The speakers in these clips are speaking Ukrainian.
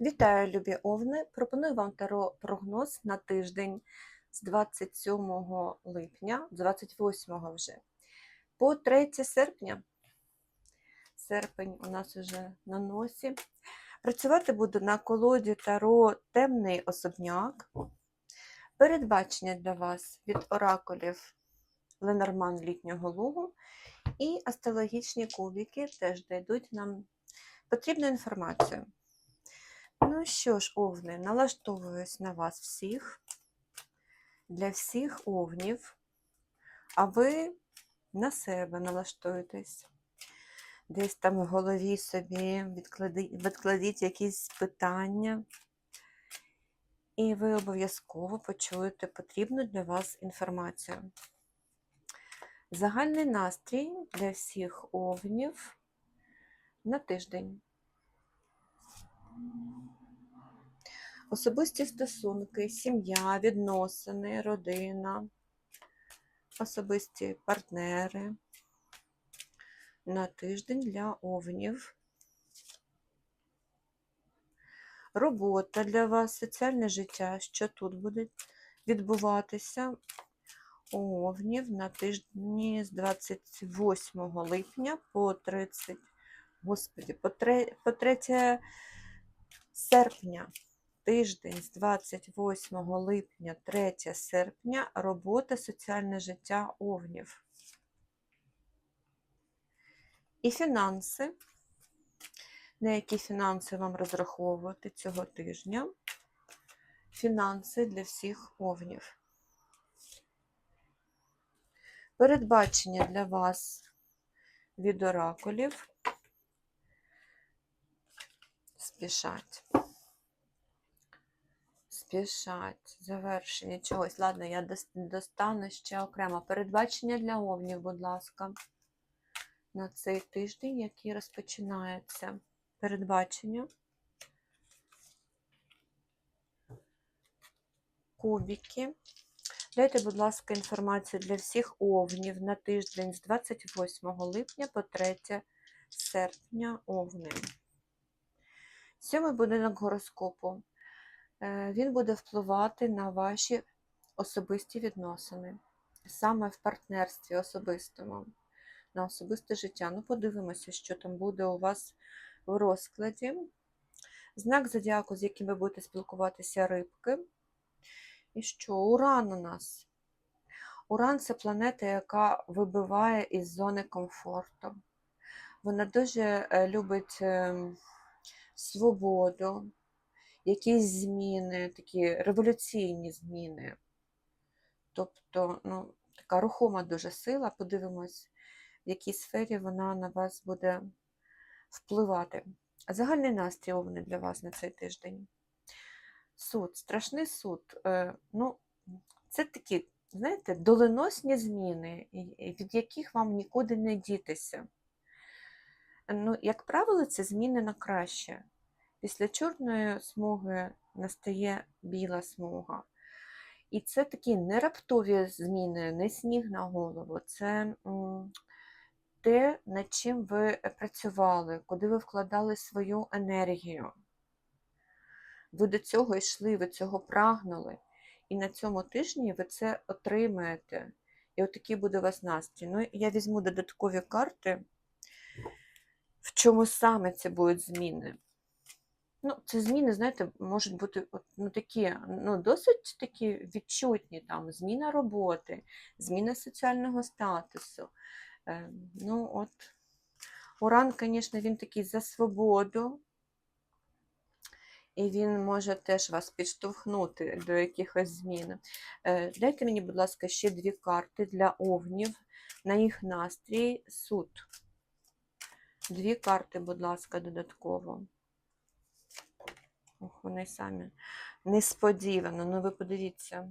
Вітаю, любі овни! Пропоную вам таро прогноз на тиждень з 27 липня, 28 вже, по 3 серпня. Серпень у нас вже на носі. Працювати буду на колоді таро Темний особняк. Передбачення для вас від оракулів Ленорман літнього лугу і астрологічні кубики теж дадуть нам потрібну інформацію. Ну що ж, овни, налаштовуюсь на вас всіх, для всіх овнів, а ви на себе налаштуєтесь. Десь там в голові собі відкладіть, відкладіть якісь питання, і ви обов'язково почуєте потрібну для вас інформацію. Загальний настрій для всіх овнів на тиждень. Особисті стосунки, сім'я, відносини, родина, особисті партнери. На тиждень для овнів. Робота для вас, соціальне життя, що тут буде відбуватися? У овнів на тижні з 28 липня по 30, господі, по 3, по 3 серпня. Тиждень з 28 липня 3 серпня робота соціальне життя овнів. І фінанси. На які фінанси вам розраховувати цього тижня? Фінанси для всіх овнів. Передбачення для вас від оракулів. Спішать спішать, завершення чогось. Ладно, я достану ще окремо передбачення для овнів, будь ласка, на цей тиждень, який розпочинається. Передбачення. Кубики. Дайте, будь ласка, інформацію для всіх овнів на тиждень з 28 липня по 3 серпня овни. Сьомий будинок гороскопу. Е, Він буде впливати на ваші особисті відносини, саме в партнерстві особистому, на особисте життя. Ну, подивимося, що там буде у вас в розкладі. Знак зодіаку, з яким ви будете спілкуватися рибки. І що? Уран у нас. Уран це планета, яка вибиває із зони комфорту. Вона дуже е, любить ем, свободу, якісь зміни, такі революційні зміни. Тобто, ну, така рухома дуже сила. Подивимось, в якій сфері вона на вас буде впливати. Загальний настрій овни для вас на цей тиждень. Суд, страшний суд. Е, Ну, це такі, знаєте, доленосні зміни, від яких вам нікуди не дітися. Ну, як правило, це зміни на краще. Після чорної смуги настає біла смуга. І це такі не раптові зміни, не сніг на голову. Це те, над чим ви працювали, куди ви вкладали свою енергію. Ви до цього йшли, ви цього прагнули. І на цьому тижні ви це отримаєте. І отакий буде у вас настрій. Ну, я візьму додаткові карти, чому саме це будуть зміни. Ну, це зміни, знаєте, можуть бути ну, такі, ну, досить такі відчутні, там, зміна роботи, зміна соціального статусу. Е, ну, от, Уран, звісно, він такий за свободу, і він може теж вас підштовхнути до якихось змін. Е, дайте мені, будь ласка, ще дві карти для овнів на їх настрій суд. Дві карти, будь ласка, додатково. Ох, вони самі несподівано. Ну, ви подивіться.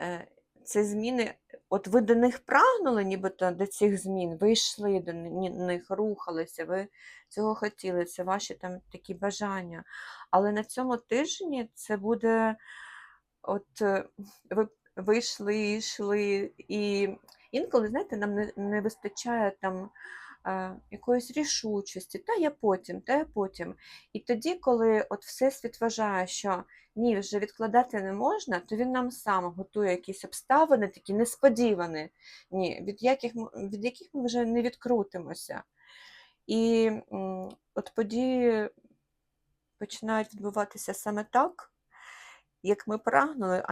Е, Це зміни, от ви до них прагнули, нібито до цих змін, ви йшли до ни- них, рухалися, ви цього хотіли, це ваші там такі бажання. Але на цьому тижні це буде, от е, ви, ви йшли, і інколи, знаєте, нам не, не вистачає там якоїсь рішучості, та я потім, та я потім. І тоді, коли от Всесвіт вважає, що ні, вже відкладати не можна, то він нам сам готує якісь обставини, такі несподівані, ні, від яких, від яких ми вже не відкрутимося. І от події починають відбуватися саме так, як ми прагнули,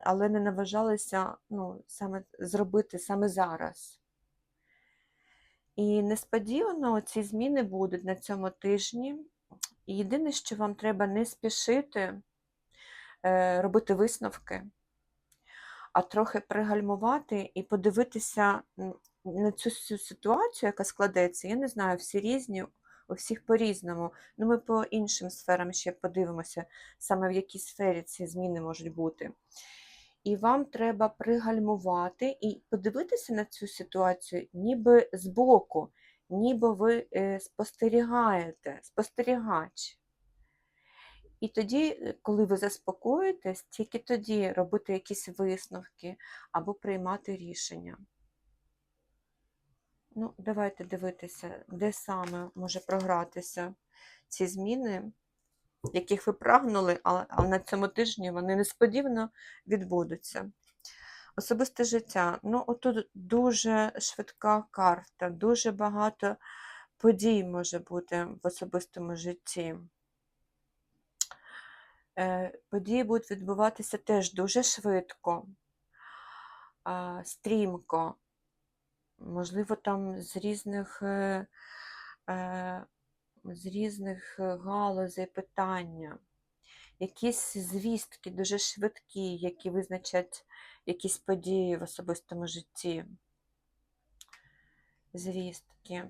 але не наважалися ну, саме зробити саме зараз. І несподівано ці зміни будуть на цьому тижні. І єдине, що вам треба не спішити е, робити висновки, а трохи пригальмувати і подивитися на цю ситуацію, яка складеться. Я не знаю, всі різні, у всіх по-різному. Ну, ми по іншим сферам ще подивимося, саме в якій сфері ці зміни можуть бути. І вам треба пригальмувати і подивитися на цю ситуацію ніби збоку, ніби ви е, спостерігаєте, спостерігач. І тоді, е, коли ви заспокоїтесь, тільки тоді робити якісь висновки або приймати рішення. Ну, давайте дивитися, де саме може програтися ці зміни, яких ви прагнули, але, на цьому тижні вони несподівано відбудуться. Особисте життя. Ну, отут дуже швидка карта, дуже багато подій може бути в особистому житті. Е, Події будуть відбуватися теж дуже швидко, стрімко, можливо, там з різних, е, е, з різних е, галузей питання, якісь звістки дуже швидкі, які визначать якісь події в особистому житті. Звістки.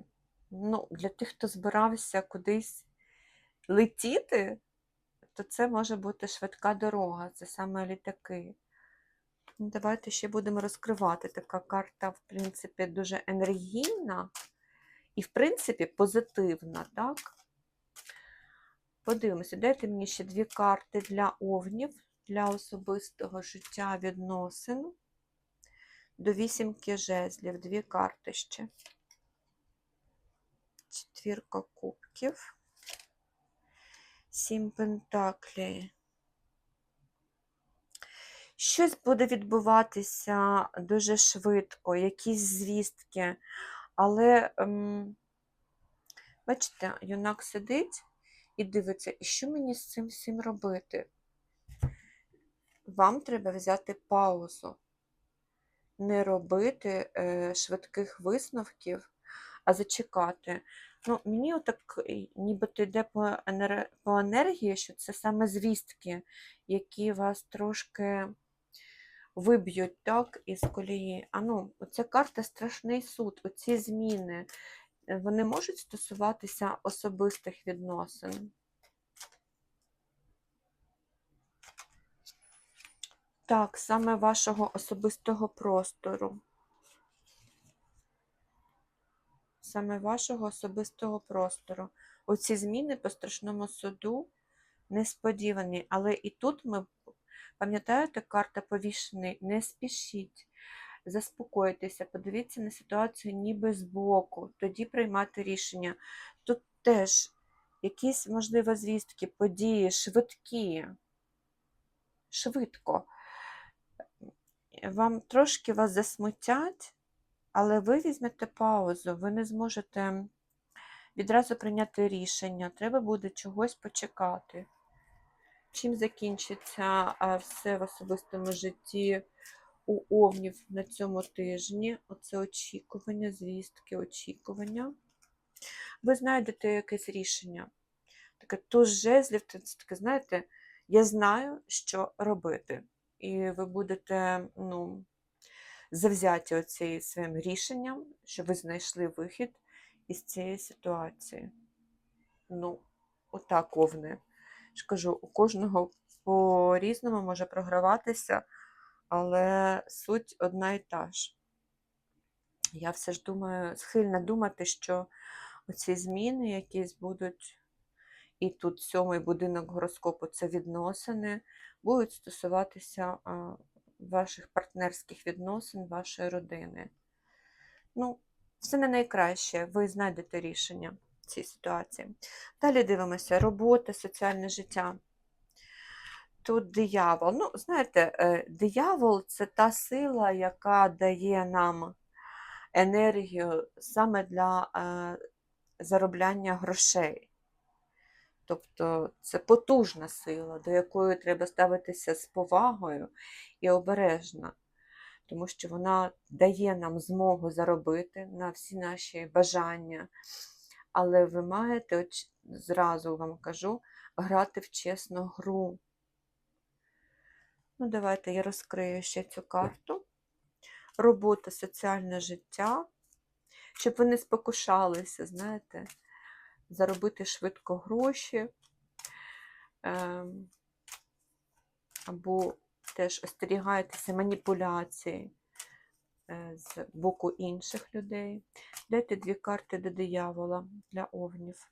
Ну, для тих, хто збирався кудись летіти, то це може бути швидка дорога, це саме літаки. Давайте ще будемо розкривати. Така карта, в принципі, дуже енергійна і, в принципі, позитивна, так? Подивимося, дайте мені ще дві карти для овнів, для особистого життя відносин. До вісімки жезлів, дві карти ще. Четвірка кубків. Сім пентаклей. Щось буде відбуватися дуже швидко, якісь звістки, але, ем, бачите, юнак сидить і дивиться, і що мені з цим всім робити? Вам треба взяти паузу, не робити е, швидких висновків, а зачекати. Ну, мені отак нібито йде по, енер... по енергії, що це саме звістки, які вас трошки виб'ють так із колії. А ну, оця карта страшний суд, оці зміни, е, вони можуть стосуватися особистих відносин. Так, саме вашого особистого простору. Саме вашого особистого простору. Оці зміни по страшному суду несподівані. Але і тут ми, пам'ятаєте, карта повішений, не спішіть, заспокойтеся, подивіться на ситуацію ніби збоку, тоді приймати рішення. Тут теж якісь, можливо, звістки, події швидкі, швидко. Вам трошки вас засмутять, але ви візьмете паузу, ви не зможете відразу прийняти рішення, треба буде чогось почекати. Чим закінчиться все в особистому житті у овнів на цьому тижні? Оце очікування, звістки, очікування. Ви знайдете якесь рішення. Таке туз жезлів, це таке, знаєте, я знаю, що робити. І ви будете, ну, завзяті оцим своїм рішенням, що ви знайшли вихід із цієї ситуації. Ну, отак овни. Ж кажу, у кожного по-різному може програватися, але суть одна і та ж. Я все ж думаю, схильна думати, що оці зміни якісь будуть, і тут сьомий будинок гороскопу це відносини, будуть стосуватися ваших партнерських відносин, вашої родини. Ну, все не найкраще, ви знайдете рішення цій ситуації. Далі дивимося: робота, соціальне життя. Тут диявол. Ну, знаєте, е, диявол це та сила, яка дає нам енергію саме для е, заробляння грошей. Тобто це потужна сила, до якої треба ставитися з повагою і обережно, тому що вона дає нам змогу заробити на всі наші бажання. Але ви маєте, от зразу вам кажу, грати в чесну гру. Ну, давайте я розкрию ще цю карту. Робота, соціальне життя, щоб ви не спокушалися, знаєте, заробити швидко гроші, ем, або теж остерігайтеся маніпуляції з боку інших людей. Дайте дві карти до диявола для овнів.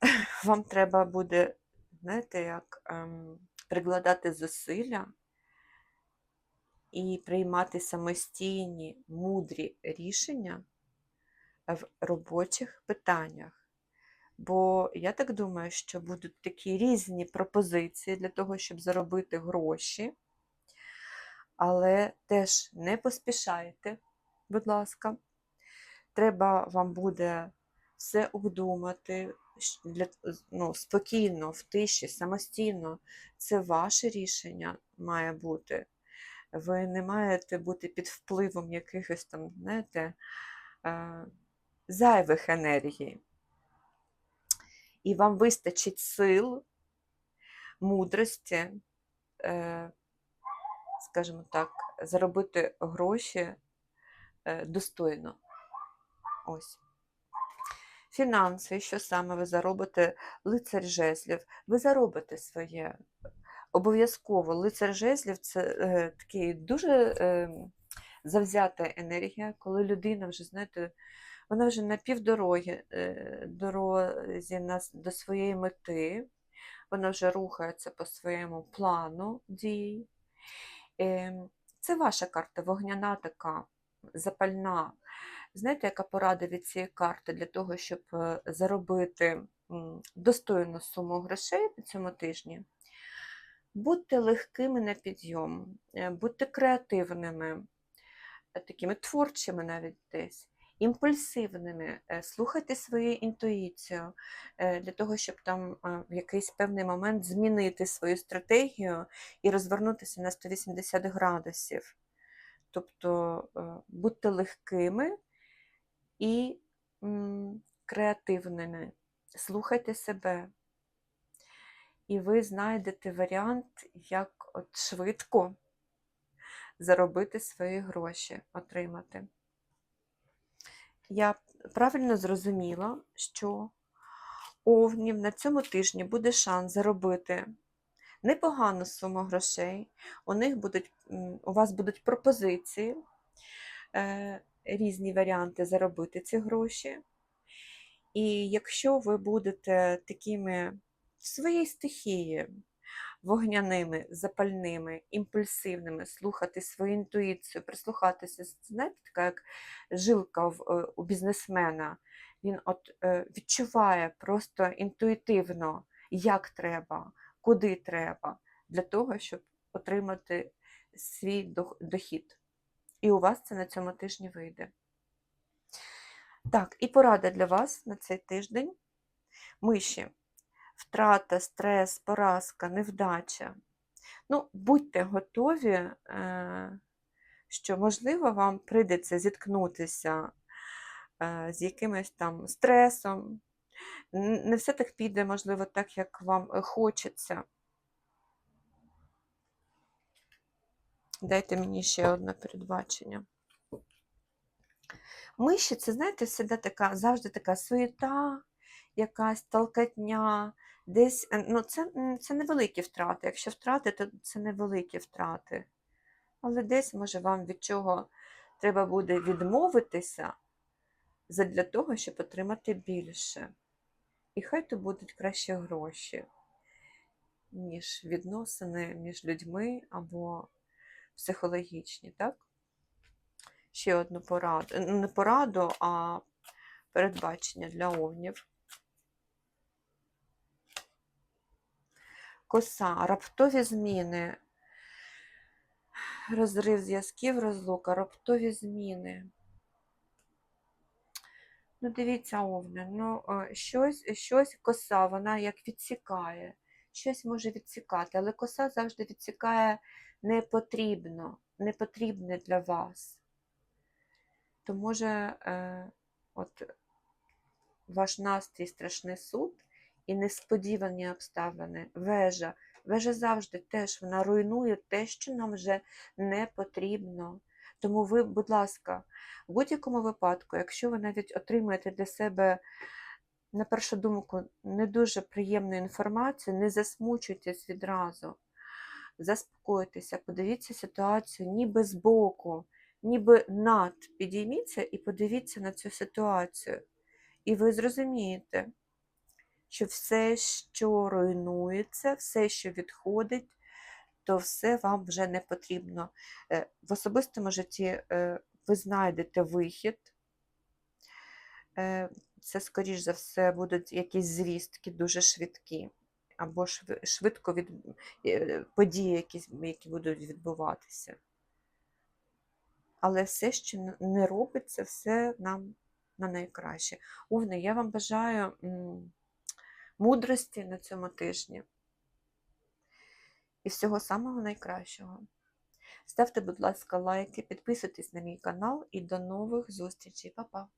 Вам треба буде, знаєте, як ем, прикладати зусилля і приймати самостійні, мудрі рішення в робочих питаннях. Бо я так думаю, що будуть такі різні пропозиції для того, щоб заробити гроші. Але теж не поспішайте, будь ласка. Треба вам буде все обдумати для, ну, спокійно, в тиші, самостійно. Це ваше рішення має бути. Ви не маєте бути під впливом якихось там, знаєте, е, зайвих енергій. І вам вистачить сил, мудрості, е, скажімо так, заробити гроші е, достойно. Ось. Фінанси, що саме ви заробите, лицар жезлів, ви заробите своє. Обов'язково лицар жезлів це е, такий дуже е, завзята енергія, коли людина вже, знаєте, вона вже на півдороги е, дорозі до своєї мети, вона вже рухається по своєму плану дій. Е, це ваша карта, вогняна така, запальна. Знаєте, яка порада від цієї карти для того, щоб е, заробити достойну суму грошей на цьому тижні? Будьте легкими на підйом, е, будьте креативними, такими творчими навіть десь, імпульсивними, слухайте свою інтуїцію для того, щоб там в якийсь певний момент змінити свою стратегію і розвернутися на 180 градусів. Тобто будьте легкими і креативними. Слухайте себе. І ви знайдете варіант, як от швидко заробити свої гроші, отримати. Я правильно зрозуміла, що овнів на цьому тижні буде шанс заробити непогану суму грошей. У них будуть, у вас будуть пропозиції. Е, різні варіанти заробити ці гроші. І якщо ви будете такими в своїй стихії, вогняними, запальними, імпульсивними, слухати свою інтуїцію, прислухатися, знаєте, така як жилка в, е, у бізнесмена, він от е, відчуває просто інтуїтивно, як треба, куди треба, для того, щоб отримати свій дохід. І у вас це на цьому тижні вийде. Так, і порада для вас на цей тиждень. Миші. Втрата, стрес, поразка, невдача. Ну, будьте готові, е, що, можливо, вам прийдеться зіткнутися е, з якимось там стресом. Не все так піде, можливо, так, як вам хочеться. Дайте мені ще одне передбачення. Миші, це, знаєте, завжди така, завжди така суєта, якась толкотня, десь, е, ну, це це невеликі втрати. Якщо втрати, то це невеликі втрати. Але десь, може, вам від чого треба буде відмовитися для того, щоб отримати більше. І хай то будуть краще гроші. ніж відносини між людьми або психологічні, так? Ще одну пораду. Не пораду, а передбачення для овнів. Коса, раптові зміни, розрив зв'язків, розлука, раптові зміни. Ну, дивіться, Овне, ну, е, щось, щось коса, вона як відсікає, щось може відсікати, але коса завжди відсікає непотрібно, непотрібне для вас. То може е, от, ваш настрій страшний суд і несподівані обставини, вежа. Вежа завжди теж вона руйнує те, що нам вже не потрібно. Тому ви, будь ласка, в будь-якому випадку, якщо ви навіть отримаєте для себе, на першу думку, не дуже приємну інформацію, не засмучуйтесь відразу. Заспокойтеся, подивіться ситуацію ніби збоку, ніби над. Підійміться і подивіться на цю ситуацію. І ви зрозумієте, що все, що руйнується, все, що відходить, то все вам вже не потрібно. Е, В особистому житті е, ви знайдете вихід. Е, Це, скоріш за все, будуть якісь звістки дуже швидкі, або швидко від... події, якісь, які будуть відбуватися. Але все, що не робиться, все нам на найкраще. Овне, я вам бажаю мудрості на цьому тижні і всього самого найкращого. Ставте, будь ласка, лайки, підписуйтесь на мій канал і до нових зустрічей. Па-па!